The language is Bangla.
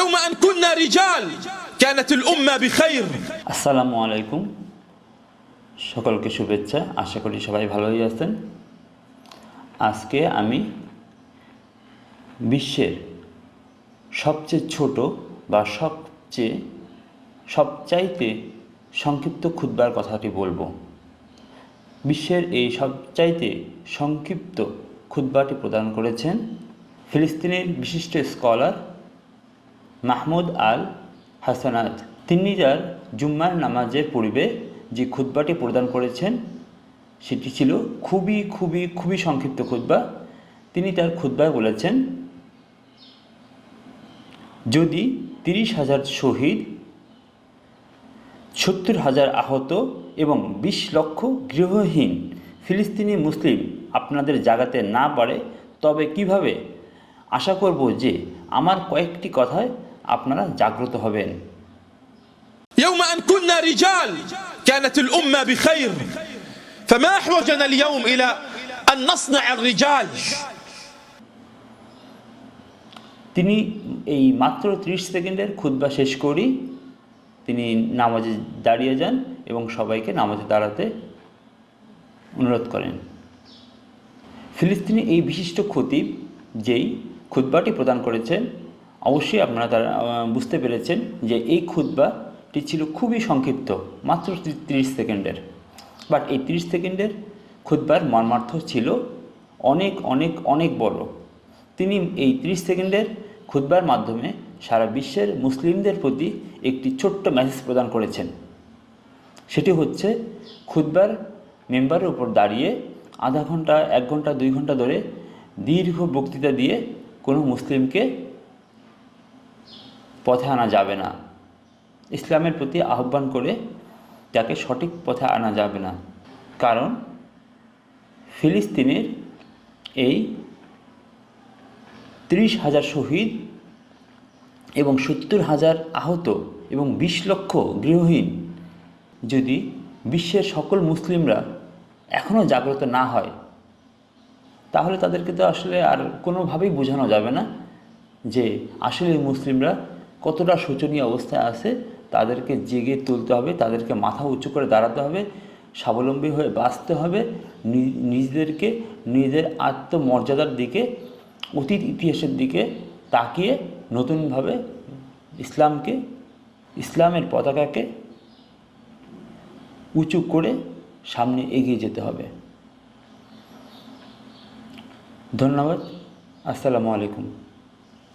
يوم أن كنا رجال كانت الأمة بخير আসসালামু আলাইকুম সকলকে শুভেচ্ছা আশা করি সবাই ভালোই আছেন আজকে আমি বিশ্বের সবচেয়ে ছোট বা সবচেয়ে সবচাইতে সংক্ষিপ্ত ক্ষুদ্বার কথাটি বলবো বিশ্বের এই সবচাইতে সংক্ষিপ্ত ক্ষুদ্বাটি প্রদান করেছেন ফিলিস্তিনের বিশিষ্ট স্কলার মাহমুদ আল হাসানাত। তিনি যার জুম্মার নামাজের পূর্বে যে খুতবাটি প্রদান করেছেন, সেটি ছিল খুবই খুবই খুবই সংক্ষিপ্ত খুতবা। তিনি তার খুতবায় বলেছেন, যদি তিরিশ হাজার শহীদ, সত্তর হাজার আহত এবং বিশ লক্ষ গৃহহীন ফিলিস্তিনি মুসলিম আপনাদের জাগাতে না পারে, তবে কীভাবে? আশা করব যে আমার কয়েকটি কথায় আপনারা জাগ্রত হবেন يوم أن كنا رجال كانت الأمة بخير فما أحوجنا اليوم إلى أن نصنع الرجال তিনি এই মাত্র ত্রিশ সেকেন্ডের খুতবা শেষ করি তিনি নামাজে দাঁড়িয়ে যান এবং সবাইকে নামাজে দাঁড়াতে অনুরোধ করেন ফিলিস্তিনি এই বিশিষ্ট খতিব যেই খুতবাটি প্রদান করেছেন অবশ্যই আপনারা তারা বুঝতে পেরেছেন যে এই খুতবাটি ছিল খুবই সংক্ষিপ্ত, মাত্র তিরিশ সেকেন্ডের। বাট এই তিরিশ সেকেন্ডের খুতবার মর্মার্থ ছিল অনেক অনেক অনেক বড়। তিনি এই তিরিশ সেকেন্ডের খুতবার মাধ্যমে সারা বিশ্বের মুসলিমদের প্রতি একটি ছোট্ট মেসেজ প্রদান করেছেন। সেটি হচ্ছে, খুতবার মেম্বারের উপর দাঁড়িয়ে আধা ঘণ্টা, এক ঘণ্টা, দুই ঘণ্টা ধরে দীর্ঘ বক্তৃতা দিয়ে কোনো মুসলিমকে পথে আনা যাবে না। ইসলামের প্রতি আহ্বান করে তাকে সঠিক পথে আনা যাবে না। কারণ ফিলিস্তিনের এই ত্রিশ হাজার শহীদ এবং সত্তর হাজার আহত এবং বিশ লক্ষ গৃহহীন যদি বিশ্বের সকল মুসলিমরা এখনও জাগ্রত না হয়, তাহলে তাদেরকে তো আসলে আর কোনোভাবেই বোঝানো যাবে না যে আসলে মুসলিমরা কতটা শোচনীয় অবস্থায় আছে, তাদেরকে জেগে তুলতে হবে, তাদেরকে মাথা উঁচু করে দাঁড়াতে হবে, স্বাবলম্বী হয়ে বাঁচতে হবে নিজেদেরকে, নিজেদের আত্মমর্যাদার দিকে, অতীত ইতিহাসের দিকে তাকিয়ে নতুনভাবে ইসলামকে, ইসলামের পতাকাকে উঁচু করে সামনে এগিয়ে যেতে হবে। ধন্যবাদ। আসসালামু আলাইকুম।